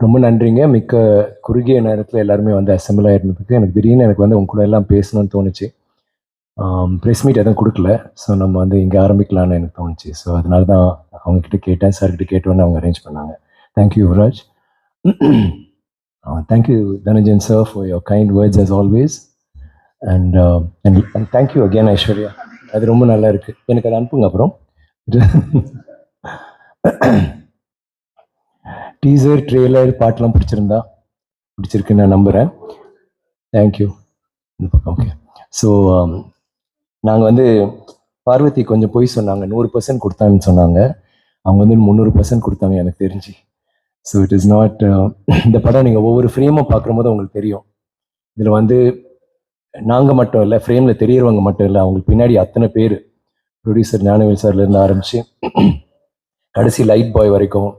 ரொம்ப நன்றிங்க. மிக்க குறுகிய நேரத்தில் எல்லாருமே வந்து அசம்பிள் ஆயிருந்ததுக்கு. எனக்கு திடீர்னு எனக்கு வந்து உங்க கூட எல்லாம் பேசணும்னு தோணுச்சு. ப்ரெஸ் மீட் எதுவும் கொடுக்கல. ஸோ நம்ம வந்து இங்கே ஆரம்பிக்கலாம்னு எனக்கு தோணுச்சு. ஸோ அதனால தான் அவங்கக்கிட்ட கேட்டேன் சார்கிட்ட கேட்டோன்னு அவங்க அரேஞ்ச் பண்ணாங்க. Thank you Yuvraj thank you Dhananjan sir for your kind words as always and and and thank you again Aishwarya அது ரொம்ப நல்லா இருக்குது எனக்கு அதை அனுப்புங்க அப்புறம். டீசர் ட்ரெய்லர் பாட்டெலாம் பிடிச்சிருந்தா பிடிச்சிருக்குன்னு நான் நம்புகிறேன் தேங்க்யூ இந்த பக்கம் ஓகே ஸோ நாங்கள் வந்து பார்வதி கொஞ்சம் பொய் சொன்னாங்க. நூறு பர்சன்ட் கொடுத்தான்னு சொன்னாங்க. அவங்க வந்து முந்நூறு பர்சன்ட் கொடுத்தாங்க எனக்கு தெரிஞ்சு. ஸோ இட் இஸ் நாட் இந்த படம் நீங்கள் ஒவ்வொரு ஃப்ரேமும் பார்க்கும்போது உங்களுக்கு தெரியும். இதில் வந்து நாங்கள் மட்டும் இல்லை ஃப்ரேமில் தெரியறவங்க மட்டும் இல்லை அவங்களுக்கு பின்னாடி அத்தனை பேர். ப்ரொடியூசர் ஞானவேல் சார்லேருந்து ஆரம்பித்து கடைசி லைட் பாய் வரைக்கும்